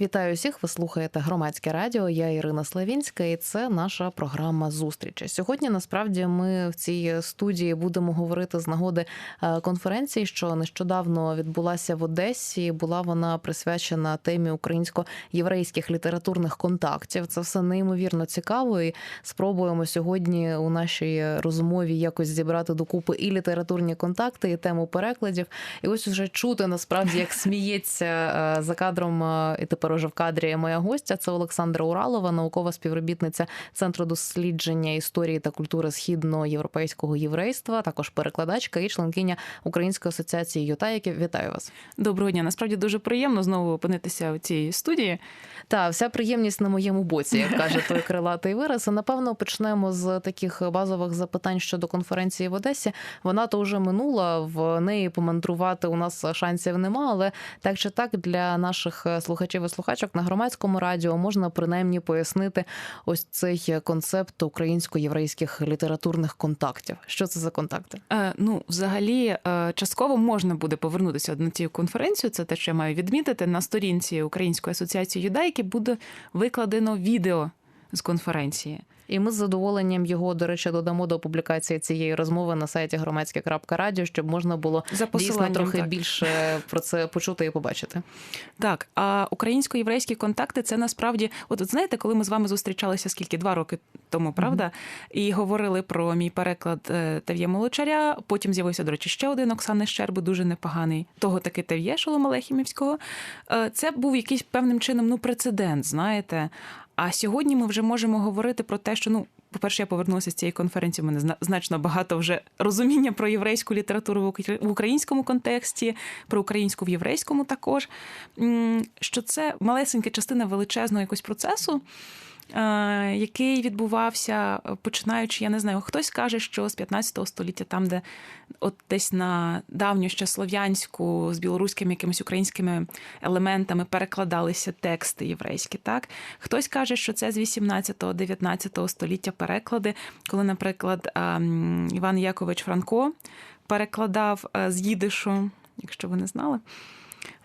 Вітаю всіх. Ви слухаєте громадське радіо. Я Ірина Славінська, і це наша програма зустрічі. Сьогодні насправді ми в цій студії будемо говорити з нагоди е, конференції, що нещодавно відбулася в Одесі. Була вона присвячена темі українсько-єврейських літературних контактів. Це все неймовірно цікаво. І спробуємо сьогодні у нашій розмові якось зібрати докупи і літературні контакти, і тему перекладів. І ось уже чути насправді, як сміється е, за кадром е, і тепер уже в кадрі моя гостя. Це Олександра Уралова, наукова співробітниця Центру дослідження історії та культури східноєвропейського єврейства, також перекладачка і членкиня Української асоціації Ютаїків. Вітаю вас. Доброго дня. Насправді дуже приємно знову опинитися в цій студії. Та вся приємність на моєму боці, як каже той крилатий вираз. І, Напевно, почнемо з таких базових запитань щодо конференції в Одесі. Вона то вже минула. В неї помандрувати у нас шансів нема, але так чи так для наших слухачів і слухачок на громадському радіо можна принаймні пояснити ось цей концепт українсько-єврейських літературних контактів. Що це за контакти? Е, ну, взагалі, е, частково можна буде повернутися на цю конференцію. Це те, що я маю відмітити. На сторінці Української асоціації юдайки буде викладено відео з конференції. І ми з задоволенням його, до речі, додамо до публікації цієї розмови на сайті громадське.радіо, щоб можна було За дійсно трохи так. більше про це почути і побачити. Так, а українсько-єврейські контакти це насправді, от, знаєте, коли ми з вами зустрічалися скільки два роки тому, правда, і говорили про мій переклад е, Тав'є Молочаря. Потім з'явився, до речі, ще один Оксани Щерби, дуже непоганий. Того таки Тав'є Шолома Лехімівського. Е, Це був якийсь певним чином ну прецедент, знаєте. А сьогодні ми вже можемо говорити про те, що ну. По-перше, я повернулася з цієї конференції. У мене зна- значно багато вже розуміння про єврейську літературу в укр- в українському контексті, про українську в єврейському також. Що це малесенька частина величезного якогось процесу, який відбувався, е, починаючи, я не знаю, хтось каже, що з 15 століття, там, де от десь на давню ще слов'янську з білоруськими якимись українськими елементами перекладалися тексти єврейські. Так хтось каже, що це з 18-19 століття переклади, коли, наприклад, ем, Іван Якович Франко перекладав е, з їдишу, якщо ви не знали.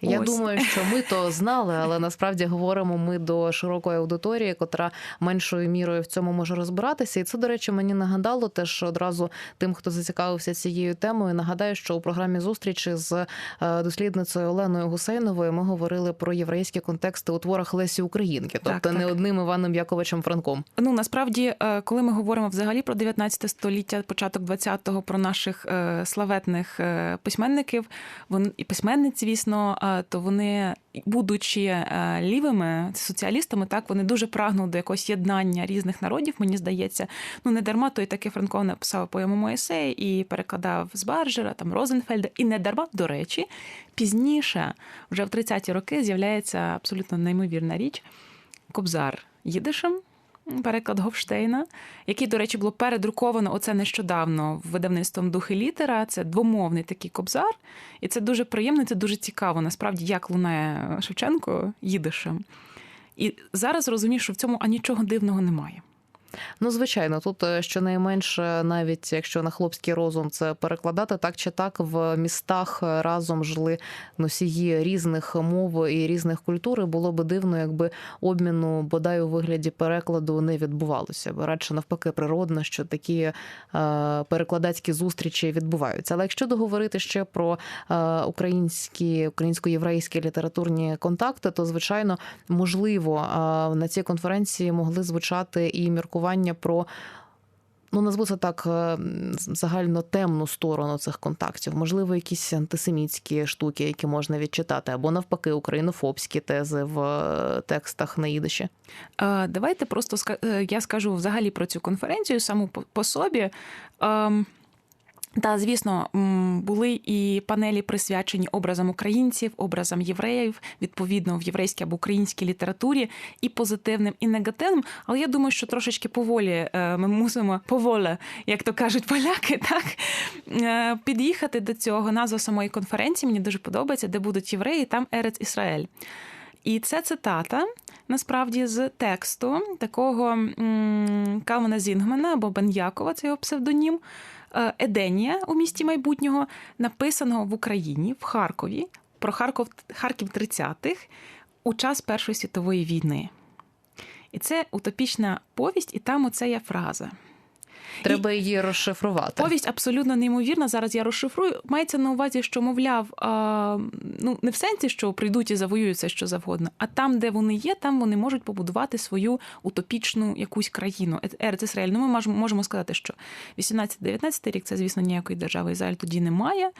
Я Ось. думаю, що ми то знали, але насправді говоримо ми до широкої аудиторії, котра меншою мірою в цьому може розбиратися. І це, до речі, мені нагадало теж одразу тим, хто зацікавився цією темою. Нагадаю, що у програмі зустрічі з е, дослідницею Оленою Гусейновою ми говорили про єврейські контексти у творах Лесі Українки, тобто Так, не одним Іваном Яковичем Франком. Ну насправді, е, коли ми говоримо взагалі про 19 століття, початок 20-го, про наших е, славетних письменників, вони і письменниць, звісно, то вони, будучи е, лівими соціалістами, так вони дуже прагнули до якогось єднання різних народів. Мені здається, ну не дарма той таки Франко написав поему Моїсей і перекладав з Баржера, там Розенфельда, і не дарма, до речі, пізніше, вже в 30-ті роки, з'являється абсолютно неймовірна річ. Кобзар їдишем, переклад Гофштейна, який, до речі, було передруковано оце нещодавно видавництвом дух і літера. Це двомовний такий кобзар. І це дуже приємно, це дуже цікаво, насправді, як лунає Шевченко їдишем. І зараз розумію, що в цьому а нічого дивного немає. Ну, звичайно, тут е, щонайменше, навіть якщо на хлопський розум це перекладати, так чи так в містах е, разом жили носії різних мов і різних культур. І Було би дивно, якби обміну бодай у вигляді перекладу не відбувалося. Бо радше навпаки природно, що такі е, перекладацькі зустрічі відбуваються. Але якщо договорити ще про українські українсько-єврейські літературні контакти, то звичайно можливо на цій конференції могли звучати і міркування про. Ну, назву це так е, загально темну сторону цих контактів, можливо, якісь антисемітські штуки, які можна відчитати, або навпаки, українофобські тези в е, текстах на їдиші. Е, Давайте просто я скажу взагалі про цю конференцію саму по- по собі. Та, звісно, були і панелі присвячені образам українців, образам євреїв, відповідно в єврейській або українській літературі, і позитивним, і негативним. Але я думаю, що трошечки поволі е, ми мусимо поволі, як то кажуть поляки, так е, під'їхати до цього. Назва самої конференції мені дуже подобається, де будуть євреї, там Ерец Ісраїль. І це цитата насправді з тексту такого м, Калмана Зінгмана або Бен'якова, це його псевдонім. е, Еденія у місті майбутнього, написаного в Україні, в Харкові, про Харків, Харків 30-х у час Першої світової війни. І це утопічна повість, і там оце є фраза. Треба її розшифрувати. Повість абсолютно неймовірна. Зараз я розшифрую. Мається на увазі, що, мовляв, а, ну не в сенсі, що прийдуть і завоюють все, що завгодно, а там, де вони є, там вони можуть побудувати свою утопічну якусь країну. Ізраїль. Ну, ми можемо, можемо сказати, що 18-19 рік це, звісно, ніякої держави Ізраїль тоді немає.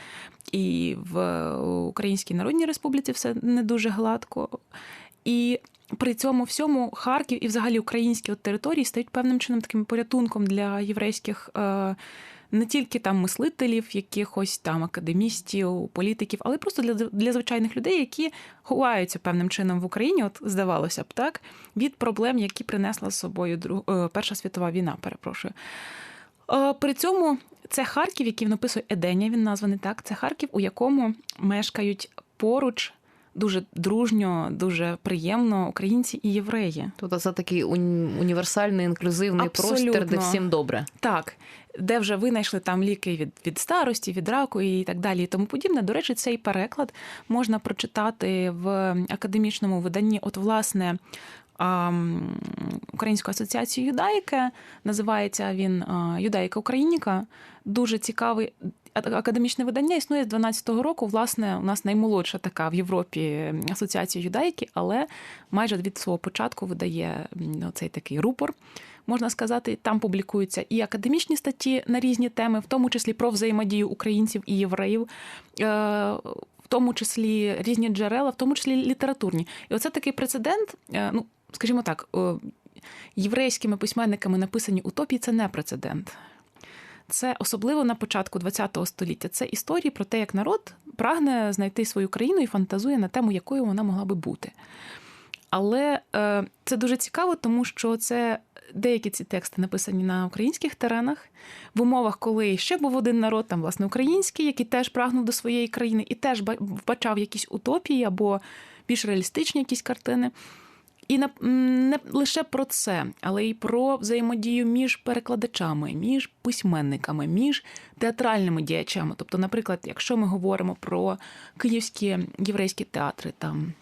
І в Українській Народній Республіці все не дуже гладко. І при цьому всьому Харків і взагалі українські от території стають певним чином таким порятунком для єврейських е, не тільки там мислителів, якихось там академістів, політиків, але просто для, для звичайних людей, які ховаються певним чином в Україні, от здавалося б, так, від проблем, які принесла з собою друг, е, Перша світова війна, перепрошую. Е, При цьому це Харків, який написує Еденя, він названий так. Це Харків, у якому мешкають поруч дуже дружньо, дуже приємно українці і євреї. Тобто це такий уні- універсальний інклюзивний простір, де всім добре. Так, де вже винайшли там ліки від, від старості, від раку і так далі, і тому подібне. До речі, цей переклад можна прочитати в академічному виданні. От, власне, ам, Української асоціації юдаїки. Називається він а, Юдаїка Україніка. Дуже цікавий. Академічне видання існує з 12-го року. Власне, у нас наймолодша така в Європі асоціація юдаїки, але майже від свого початку видає цей такий рупор. Можна сказати, там публікуються і академічні статті на різні теми, в тому числі про взаємодію українців і євреїв. е, В тому числі різні джерела, в тому числі літературні. І оце такий прецедент. е, Ну, скажімо так, е, єврейськими письменниками написані утопії це не прецедент. Це особливо на початку ХХ століття. Це історії про те, як народ прагне знайти свою країну і фантазує на тему, якою вона могла би бути. Але е, це дуже цікаво, тому що це деякі ці тексти написані на українських теренах, в умовах, коли ще був один народ, там, власне, український, який теж прагнув до своєї країни і теж ба- вбачав якісь утопії або більш реалістичні якісь картини. І м, не лише про це, але й про взаємодію між перекладачами, між письменниками, між театральними діячами. Тобто, наприклад, якщо ми говоримо про київські єврейські театри, там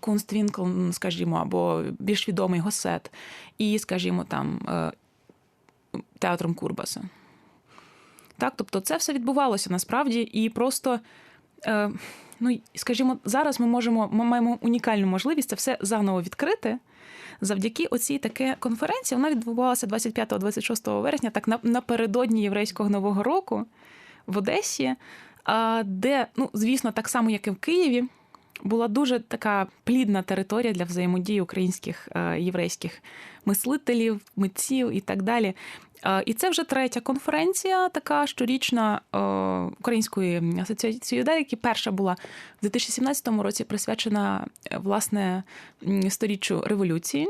Кунствінкл, скажімо, або більш відомий Госет, і, скажімо, там е, театром Курбаса. Так, тобто це все відбувалося насправді, і просто, е, ну, скажімо, зараз ми можемо, ми маємо унікальну можливість це все заново відкрити. Завдяки оцій таке конференції вона відбувалася 25-26 вересня, так напередодні єврейського нового року в Одесі, де, ну, звісно, так само, як і в Києві, була дуже така плідна територія для взаємодії українських е, єврейських мислителів, митців і так далі. Е, І це вже третя конференція, така щорічна е, Української асоціації юдаїки. Перша була в 2017 році присвячена е, власне сторіччю революції.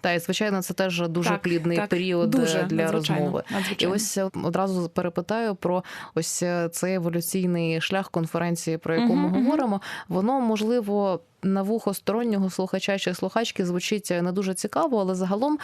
Та і звичайно, це теж дуже Так, плідний так, період дуже, для надзвичайно, розмови. І ось одразу перепитаю про ось цей еволюційний шлях конференції, про яку ми Мгм, мгм. говоримо. Воно можливо на вухо стороннього слухача чи слухачки звучить не дуже цікаво, але загалом.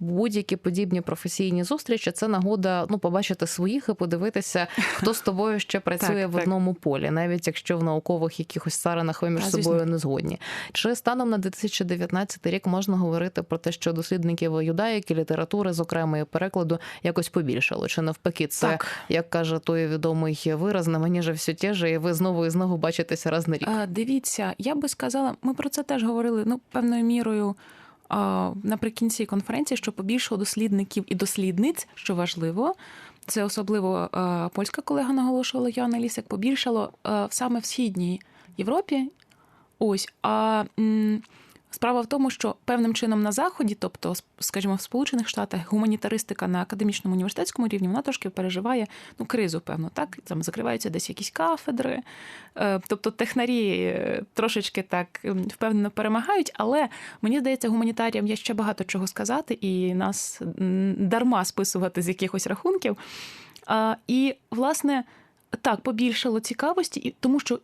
Будь-які подібні професійні зустрічі це нагода ну побачити своїх і подивитися, хто з тобою ще працює Так, в так. одному полі, навіть якщо в наукових якихось царинах ви між звісно. собою не згодні. Чи станом на 2019 рік можна говорити про те, що дослідників юдаїки, літератури, зокрема і перекладу, якось побільшало? Чи навпаки, це Так. як каже той відомий вираз, на мені же все те же, і ви знову і знову бачитеся раз на рік? Е, Дивіться, я би сказала, ми про це теж говорили ну, певною мірою а, наприкінці конференції, що побільшало дослідників і дослідниць, що важливо. Це особливо е, польська колега наголошувала Яна Лісик, побільшало е, саме в східній Європі. Ось. А м, справа в тому, що певним чином на заході, тобто, скажімо, в Сполучених Штатах, гуманітаристика на академічному університетському рівні, вона трошки переживає ну, кризу, певно, так там закриваються десь якісь кафедри. Е, Тобто технарі е, трошечки так впевнено перемагають, але мені здається, гуманітаріям є ще багато чого сказати, і нас дарма списувати з якихось рахунків. І, власне, так, побільшало цікавості, і тому що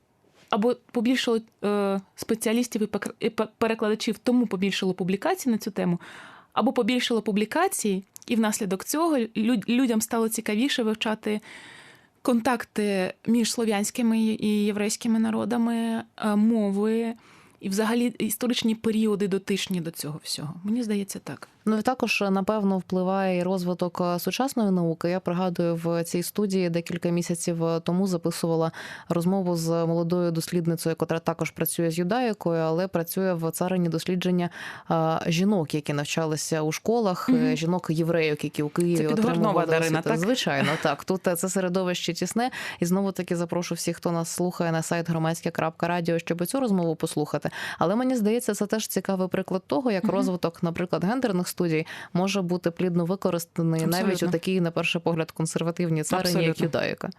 або побільшало е, спеціалістів і перекладачів, тому побільшало публікацій на цю тему, або побільшало публікацій, і внаслідок цього люд- людям стало цікавіше вивчати контакти між слов'янськими і єврейськими народами, е, мови і взагалі історичні періоди дотичні до цього всього. Мені здається, так. Ну і також напевно впливає і розвиток е, сучасної науки. Я пригадую в цій студії декілька місяців тому записувала розмову з молодою дослідницею, яка також працює з юдаїкою, але працює в царині дослідження е, жінок, які навчалися у школах, Мгм. жінок євреїв, які у Києві Це отримували Дарина, так? Звичайно, так тут е, це середовище тісне. І знову таки запрошу всіх, хто нас слухає на сайт громадське.радіо, щоб цю розмову послухати. Але мені здається, це теж цікавий приклад того, як Мгм. розвиток, наприклад, гендерних студій може бути плідно використаний навіть у такій, на перший погляд, консервативній царині, як Абсолютно. юдаїка.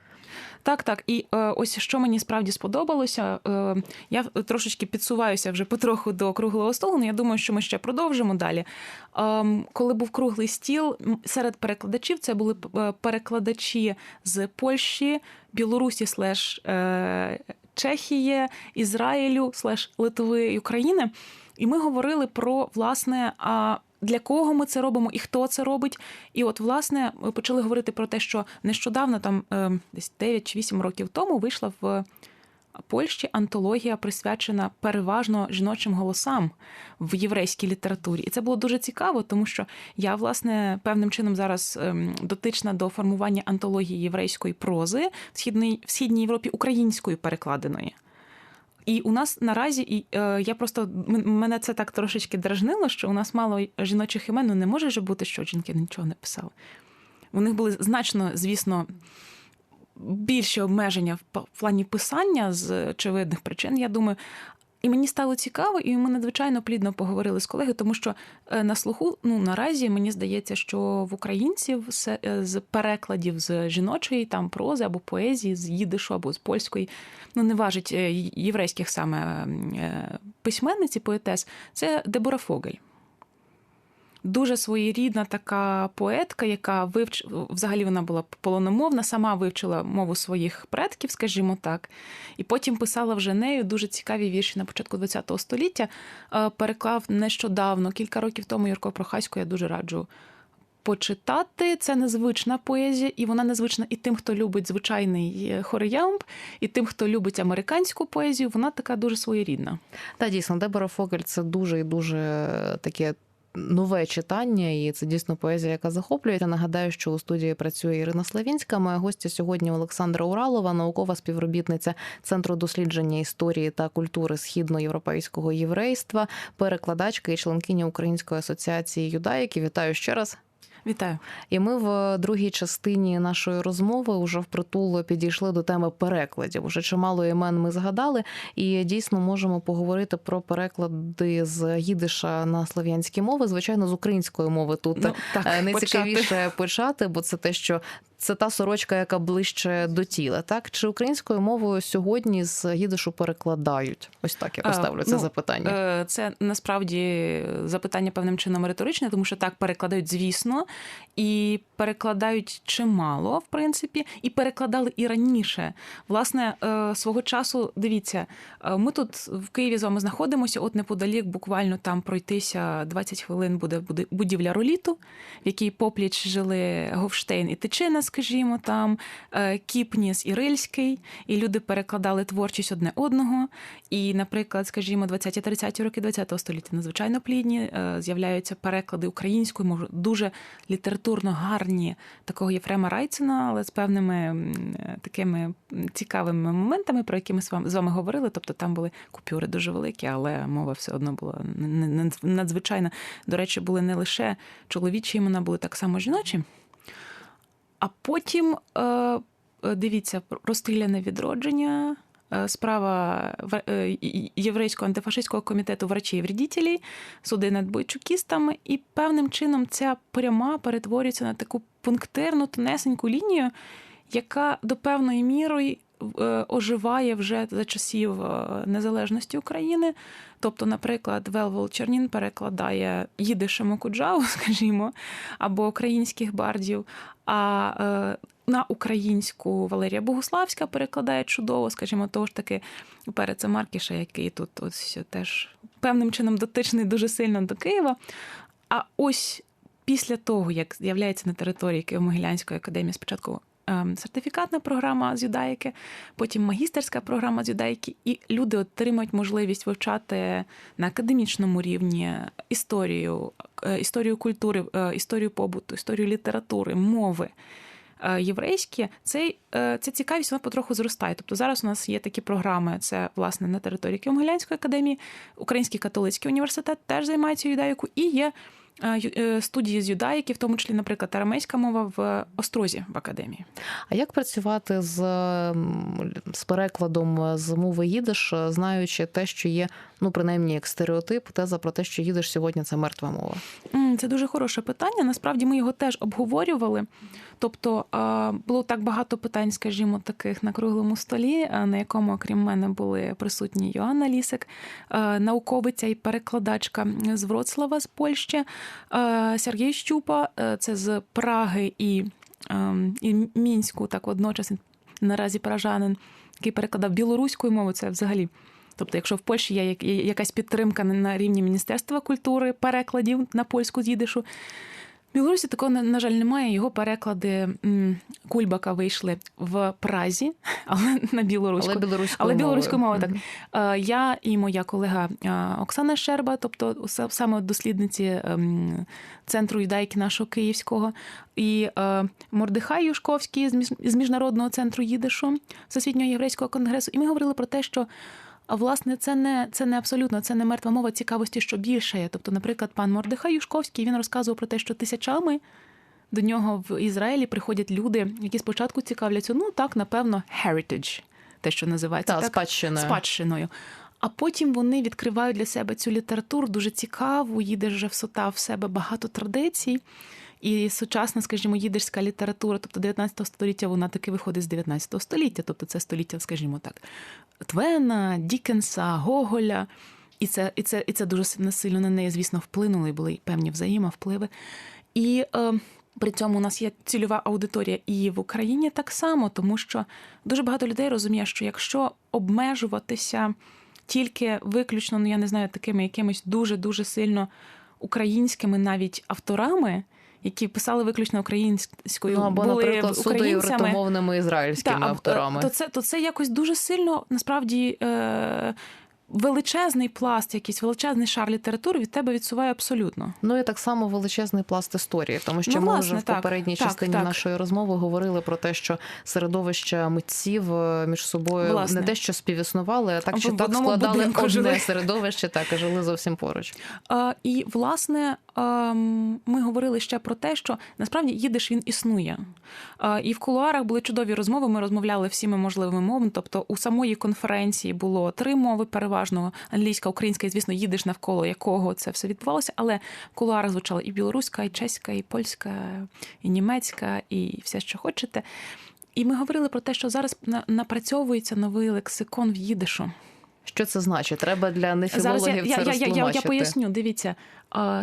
Так, так. І е, ось що мені справді сподобалося. Е, я трошечки підсуваюся вже потроху до круглого столу. але Я думаю, що ми ще продовжимо далі. Е, коли був круглий стіл, серед перекладачів це були е, перекладачі з Польщі, Білорусі, слеш е, Чехії, Ізраїлю, слеш Литви і України. І ми говорили про власне. Для кого ми це робимо і хто це робить? І от, власне, ми почали говорити про те, що нещодавно, там е, десь 9 чи 8 років тому, вийшла в Польщі антологія, присвячена переважно жіночим голосам в єврейській літературі. І це було дуже цікаво, тому що я, власне, певним чином зараз ем, дотична до формування антології єврейської прози в східній, в східній Європі українською перекладеної. І у нас наразі, і е, я просто мене це так трошечки дражнило, що у нас мало жіночих імен. Ну не може ж бути, що жінки нічого не писали. У них були значно, звісно, більші обмеження в плані писання з очевидних причин, я думаю. І мені стало цікаво, і ми надзвичайно плідно поговорили з колегою, тому що е, на слуху, ну наразі мені здається, що в українців е, з перекладів з жіночої там прози або поезії, з їдишу або з польської, ну не важить е, єврейських саме письменниць і поетес, це Дебора Фогель. Дуже своєрідна така поетка, яка вивч... взагалі вона була полономовна, сама вивчила мову своїх предків, скажімо так, і потім писала вже нею дуже цікаві вірші на початку ХХ століття. Е, Переклав нещодавно, кілька років тому Юрко Прохасько, я дуже раджу почитати. Це незвична поезія, і вона незвична і тим, хто любить звичайний е, хореямб, і тим, хто любить американську поезію. Вона така дуже своєрідна. Та дійсно, Дебора Фогель це дуже і дуже таке. Нове читання, і це дійсно поезія, яка захоплює. Я нагадаю, що у студії працює Ірина Славінська. Моя гостя сьогодні Олександра Уралова, наукова співробітниця Центру дослідження історії та культури східноєвропейського єврейства, перекладачка і членкиня Української асоціації юдаїки. Вітаю ще раз. Вітаю. І ми в другій частині нашої розмови вже впритул підійшли до теми перекладів. Уже чимало імен ми згадали, і дійсно можемо поговорити про переклади з їдиша на слов'янські мови. Звичайно, з української мови тут Ну, так, найцікавіше почати. почати, бо це те, що. Це та сорочка, яка ближче до тіла, так чи українською мовою сьогодні з їдишу перекладають? Ось так я поставлю це ну, запитання. Е, Це насправді запитання певним чином риторичне, тому що так перекладають, звісно, і перекладають чимало, в принципі, і перекладали і раніше. Власне, е, свого часу, дивіться, е, ми тут в Києві з вами знаходимося, от неподалік, буквально там пройтися 20 хвилин буде буде будівля роліту, в якій попліч жили Говштейн і Тичина, скажімо, там е, Кіпніс і Рильський, і люди перекладали творчість одне одного. І, наприклад, скажімо, 20-30 роки ХХ століття надзвичайно плідні, е, з'являються переклади українською, може, дуже літературно гарні такого Єфрема Райцина, але з певними е, такими цікавими моментами, про які ми з вами говорили. Тобто там були купюри дуже великі, але мова все одно була надзвичайна. До речі, були не лише чоловічі імена, були так само жіночі. А потім е, е, дивіться, розстріляне відродження. е, Справа Єврейського антифашистського комітету врачей і вредителі, суди над бойчукістами, і певним чином ця пряма перетворюється на таку пунктирну, тонесеньку лінію, яка до певної міри оживає вже за часів е, незалежності України. Тобто, наприклад, Велвол Чернін перекладає їдише Мокуджаву, скажімо, або українських бардів. А е, на українську Валерія Богуславська перекладає чудово, скажімо, того ж таки перед Маркіша, який тут ось теж певним чином дотичний дуже сильно до Києва. А ось після того, як з'являється на території Києво-Могилянської академії спочатку сертифікатна програма з юдаїки, потім магістерська програма з юдаїки, і люди отримують можливість вивчати на академічному рівні історію, е, історію культури, е, історію побуту, історію літератури, мови. е, Єврейські, цей, е, ця цікавість вона потроху зростає. Тобто зараз у нас є такі програми. Це власне на території Києво-Могилянської академії, Український католицький університет теж займається юдаїкою, і є студії з юдаїки, в тому числі, наприклад, арамейська мова в Острозі в академії. А як працювати з, з перекладом з мови їдиш, знаючи те, що є, ну принаймні як стереотип, теза про те, що їдиш сьогодні це мертва мова? Це дуже хороше питання. Насправді ми його теж обговорювали. Тобто було так багато питань, скажімо, таких на круглому столі, на якому, окрім мене, були присутні Йоанна Лісик, науковиця і перекладачка з Вроцлава з Польщі, Сергій Щупа, е, це з Праги і, ем, і Мінську, так водночас він наразі пражанин, який перекладав білоруською мовою. Це взагалі. Тобто, якщо в Польщі є якась підтримка на- рівні Міністерства культури перекладів на польську з їдишу, Білорусі такого, на, на жаль, немає. Його переклади Кульбака вийшли в Празі, але на білоруську. Але білоруською Але білоруською мовою, так. Е, Я і моя колега е, Оксана Щерба, тобто саме дослідниці ем, центру юдайки нашого київського, і е, Мордихай Юшковський з міжнародного центру їдишу Всесвітнього єврейського конгресу. І ми говорили про те, що. А власне, це не це не абсолютно, це не мертва мова цікавості, що більше є. Тобто, наприклад, пан Мордихай Юшковський він розказував про те, що тисячами до нього в Ізраїлі приходять люди, які спочатку цікавляться, ну так, напевно, heritage, те, що називається Та, так, спадщиною. спадщиною. А потім вони відкривають для себе цю літературу дуже цікаву, їдеш вже всотав в себе багато традицій. І сучасна, скажімо, їдишська література, тобто 19 століття, вона таки виходить з 19 століття, тобто це століття, скажімо так, Твена, Дікенса, Гоголя. І це, і це, і це дуже сильно- сильно на неї, звісно, вплинуло, і були певні взаємовпливи. І е, при цьому у нас є цільова аудиторія і в Україні так само, тому що дуже багато людей розуміє, що якщо обмежуватися тільки виключно, ну я не знаю, такими якимись дуже дуже сильно українськими навіть авторами, які писали виключно українською, Ну, або, були наприклад, українцями, ізраїльськими та, авторами. То це, то це якось дуже сильно насправді. Е, Величезний пласт, якийсь величезний шар літератури від тебе відсуває абсолютно. Ну і так само величезний пласт історії, тому що Ну, ми власне, вже в попередній так, частині так. нашої розмови говорили про те, що середовища митців е, між собою Власне. не те, що співіснували, а так В що так складали одне жили. середовище, так і жили зовсім поруч. А, і власне ми говорили ще про те, що насправді їдиш він існує. І в кулуарах були чудові розмови. Ми розмовляли всіми можливими мовами. Тобто, у самої конференції було три мови, переважно англійська, українська, і звісно, їдиш навколо якого це все відбувалося. Але в кулуарах звучала і білоруська, і чеська, і польська, і німецька, і все, що хочете. І ми говорили про те, що зараз напрацьовується новий лексикон в їдишу. Що це значить? Треба для Зараз я, нефілологів я, це я, я, я, я поясню. Дивіться,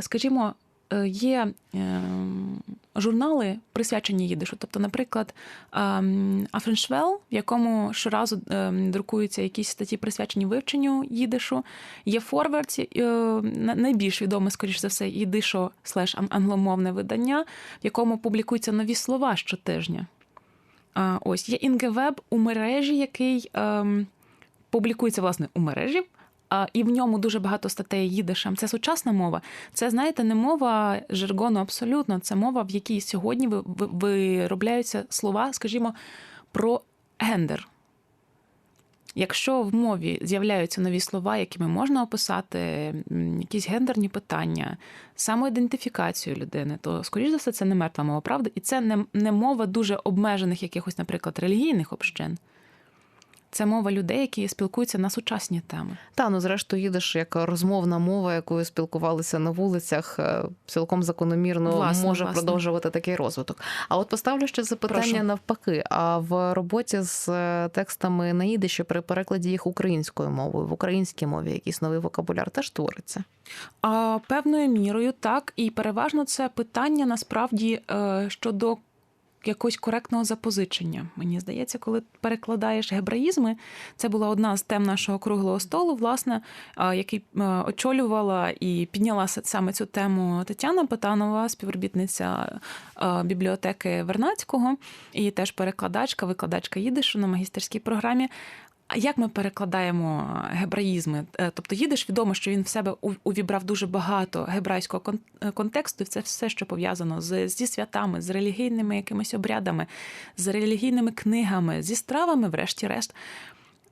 скажімо, е, є ем, журнали присвячені їдишу. Тобто, наприклад, ем, Афреншвел, в якому щоразу ем, друкуються якісь статті присвячені вивченню їдишу. Є Форвардс, е, найбільш відоме, скоріш за все, їдишо слеш англомовне видання, в якому публікуються нові слова щотижня. Ось є Інгевеб у мережі, який публікується власне у мережі. І в ньому дуже багато статей їдишем. Це сучасна мова. Це, знаєте, не мова жаргону абсолютно. Це мова, в якій сьогодні ви- ви- виробляються слова, скажімо, про гендер. Якщо в мові з'являються нові слова, якими можна описати якісь гендерні питання, самоідентифікацію людини, то, скоріш за все, це не мертва мова, правда? І це не, не мова дуже обмежених якихось, наприклад, релігійних общин. Це мова людей, які спілкуються на сучасні теми. Та ну зрештою їдеш як розмовна мова, якою спілкувалися на вулицях, е, цілком закономірно Власне, може власне. продовжувати такий розвиток. А от поставлю ще запитання Прошу. навпаки. А в роботі з е, текстами на їдиші при перекладі їх українською мовою в українській мові якийсь новий вокабуляр теж твориться. А, певною мірою так, і переважно це питання насправді е, щодо якогось коректного запозичення. Мені здається, коли перекладаєш гебраїзми, це була одна з тем нашого круглого столу, власне, який очолювала і підняла саме цю тему Тетяна Потанова, співробітниця бібліотеки Вернацького, і теж перекладачка, викладачка їдишу на магістерській програмі. Як ми перекладаємо гебраїзми? Е, Тобто їдеш, відомо, що він в себе увібрав дуже багато гебрайського е, контексту, це все, що пов'язано з, зі святами, з релігійними якимись обрядами, з релігійними книгами, зі стравами, врешті-решт.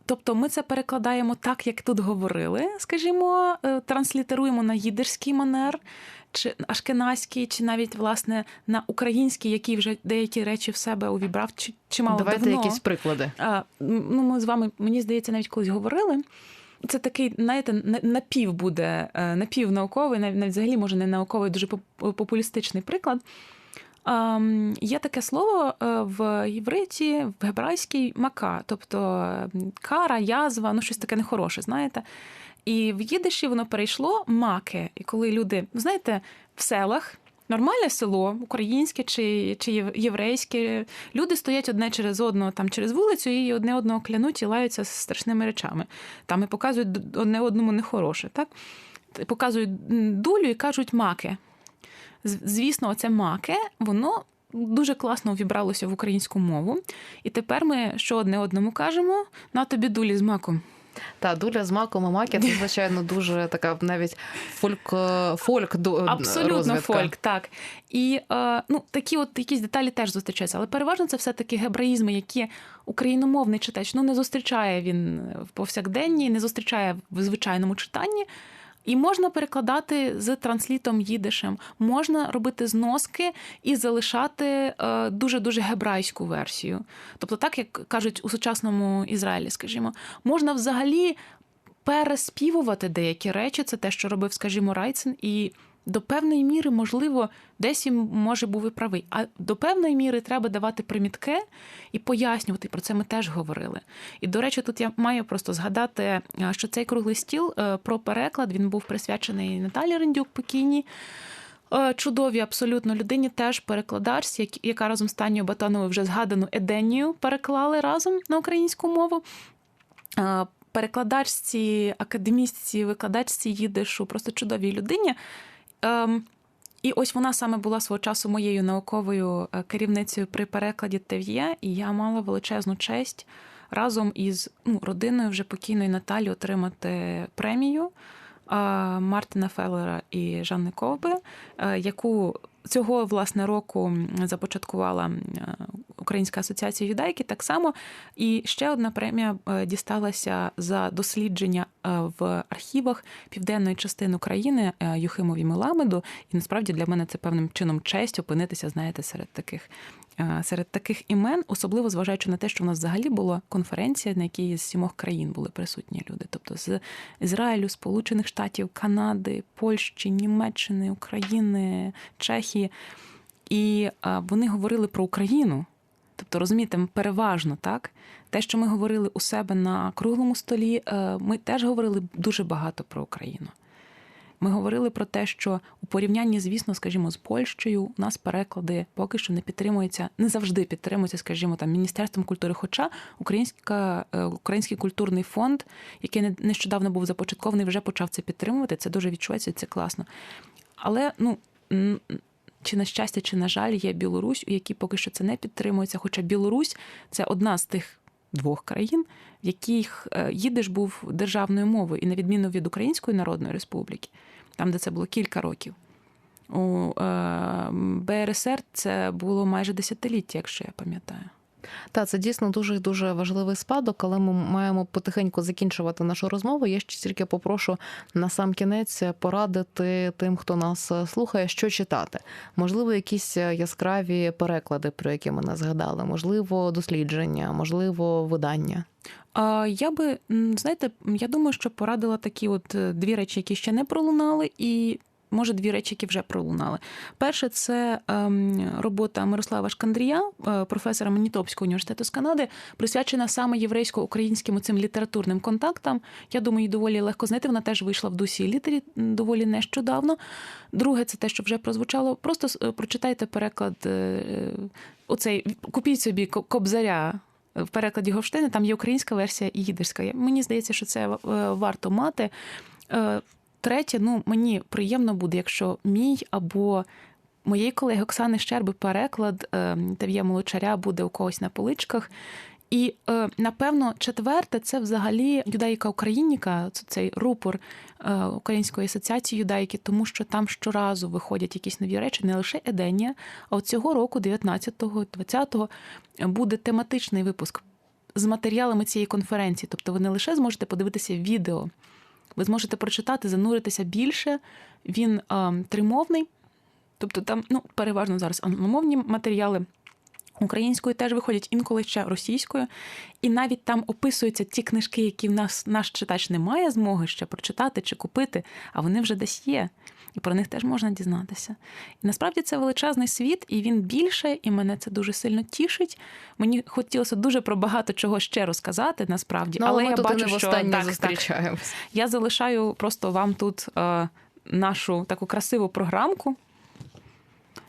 Тобто ми це перекладаємо так, як тут говорили, скажімо, е, транслітеруємо на їдерський манер, чи ашкеназький, чи навіть власне на український, який вже деякі речі в себе увібрав, чи чимало Давайте давно. якісь приклади. А, ну, ми з вами, мені здається, навіть колись говорили. Це такий, знаєте, на- напів буде, е, напівнауковий, навіть, взагалі, може, не науковий, дуже поп- популістичний приклад. Є таке слово е, в євриті, в гебрайській мака, тобто кара, язва, ну щось таке нехороше, знаєте. І в їдиші воно перейшло маке. І коли люди, ну, знаєте, в селах. Нормальне село, українське чи, чи єврейське. Люди стоять одне через одного там через вулицю і одне одного клянуть і лаються з страшними речами. Там і показують одне одному нехороше. Так? Показують м, дулю і кажуть маки. Звісно, оце маке, воно дуже класно увібралося в українську мову. І тепер ми що одне одному кажемо: на тобі дулі з маком. Та дуля з маком і макі це, звичайно, дуже така навіть фольк, фольк ду- Абсолютно розвідка. фольк, так. І е, ну, такі от якісь деталі теж зустрічаються. Але переважно це все-таки гебраїзми, які україномовний читач ну, не зустрічає він в повсякденні, не зустрічає в звичайному читанні. І можна перекладати з транслітом їдишем, можна робити зноски і залишати е, дуже-дуже гебрайську версію. Тобто, так як кажуть у сучасному Ізраїлі, скажімо, можна взагалі переспівувати деякі речі. Це те, що робив, скажімо, Райцин, і до певної міри, можливо, десь він може був і правий. А до певної міри треба давати примітки і пояснювати. Про це ми теж говорили. І до речі, тут я маю просто згадати, е, що цей круглий стіл е, про переклад він був присвячений Наталі Рендюк покійній. Е, Чудові абсолютно людині, теж перекладачці, як- яка разом з Танією Батановою вже згадану Еденію переклали разом на українську мову. Перекладачці, академістці, викладачці їдишу, просто чудовій людині. Ем, І ось вона саме була свого часу моєю науковою е, керівницею при перекладі Тев'є, і я мала величезну честь разом із ну, родиною вже покійної Наталі отримати премію е, Мартина Феллера і Жанни Ковби, е, яку цього власне року започаткувала е, Українська асоціація юдайки так само. І ще одна премія е, дісталася за дослідження е, в архівах південної частини України е, Юхимові Меламеду. І насправді для мене це певним чином честь опинитися, знаєте, серед таких. Серед таких імен, особливо зважаючи на те, що в нас взагалі була конференція, на якій з сімох країн були присутні люди, тобто з Ізраїлю, Сполучених Штатів, Канади, Польщі, Німеччини, України, Чехії. І вони говорили про Україну. Тобто, розумієте, переважно так. Те, що ми говорили у себе на круглому столі, е, ми теж говорили дуже багато про Україну. Ми говорили про те, що у порівнянні, звісно, скажімо, з Польщею, у нас переклади поки що не підтримуються, не завжди підтримуються, скажімо, там Міністерством культури. Хоча Українська, е, Український культурний фонд, який не- нещодавно був започаткований, вже почав це підтримувати. Це дуже відчувається, це класно. Але ну. Чи на щастя, чи на жаль, є Білорусь, у якій поки що це не підтримується. Хоча Білорусь це одна з тих двох країн, в яких е, їдиш був державною мовою, і на відміну від Української Народної Республіки, там, де це було кілька років. У е, БРСР це було майже десятиліття, якщо я пам'ятаю. Та це дійсно дуже дуже важливий спадок, але ми маємо потихеньку закінчувати нашу розмову. Я ще тільки попрошу на сам кінець порадити тим, хто нас слухає, що читати. Можливо, якісь яскраві переклади, про які ми не згадали, можливо, дослідження, можливо, видання. Я би, знаєте, я думаю, що порадила такі от е, дві речі, які ще не пролунали, і може дві речі, які вже пролунали. Перше, це ем, робота Мирослава Шкандрія, е, професора Манітопського університету з Канади, присвячена саме єврейсько-українським цим літературним контактам. Я думаю, її доволі легко знайти. Вона теж вийшла в дусі літері доволі нещодавно. Друге, це те, що вже прозвучало. Просто е, прочитайте переклад. е, Оцей купіть собі кобзаря в перекладі Говштини. Там є українська версія і їдерська. Мені здається, що це варто мати. Третє, ну мені приємно буде, якщо мій або моєї колеги Оксани Щерби переклад е, Тав'є Молочаря буде у когось на поличках. І е, напевно, четверте, це взагалі юдаїка Україніка, цей рупор е, Української асоціації юдаїки, тому що там щоразу виходять якісь нові речі, не лише Еденія, а от цього року, 19-го, 20-го, буде тематичний випуск з матеріалами цієї конференції. Тобто ви не лише зможете подивитися відео, ви зможете прочитати, зануритися більше. Він е, тримовний, тобто там ну, переважно зараз англомовні матеріали. Українською теж виходять інколи ще російською, і навіть там описуються ті книжки, які в нас наш читач не має змоги ще прочитати чи купити, а вони вже десь є. І про них теж можна дізнатися. І насправді це величезний світ, і він більше, і мене це дуже сильно тішить. Мені хотілося дуже про багато чого ще розказати, насправді, Ну, але ми я бачу, що так, так, зустрічаємось. я залишаю просто вам тут е, нашу таку красиву програмку.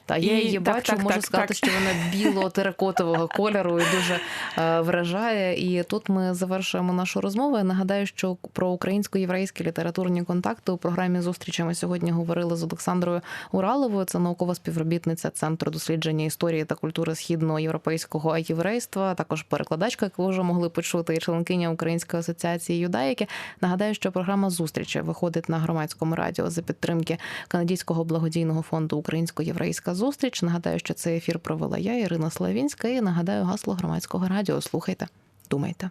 Та я її так, бачу, так, можу так, сказати, так. що вона біло-теракотового кольору і дуже е, вражає. І тут ми завершуємо нашу розмову. Я нагадаю, що про українсько-єврейські літературні контакти у програмі зустрічі ми сьогодні говорили з Олександрою Ураловою. Це наукова співробітниця Центру дослідження історії та культури східного європейського єврейства. Також перекладачка, яку ви вже могли почути, і членкиня Української асоціації юдаїки. Нагадаю, що програма зустрічі виходить на громадському радіо за підтримки канадського благодійного фонду Українсько-єврейська зустріч. Нагадаю, що цей ефір провела я, Ірина Славінська. І нагадаю гасло громадського радіо. Слухайте, думайте.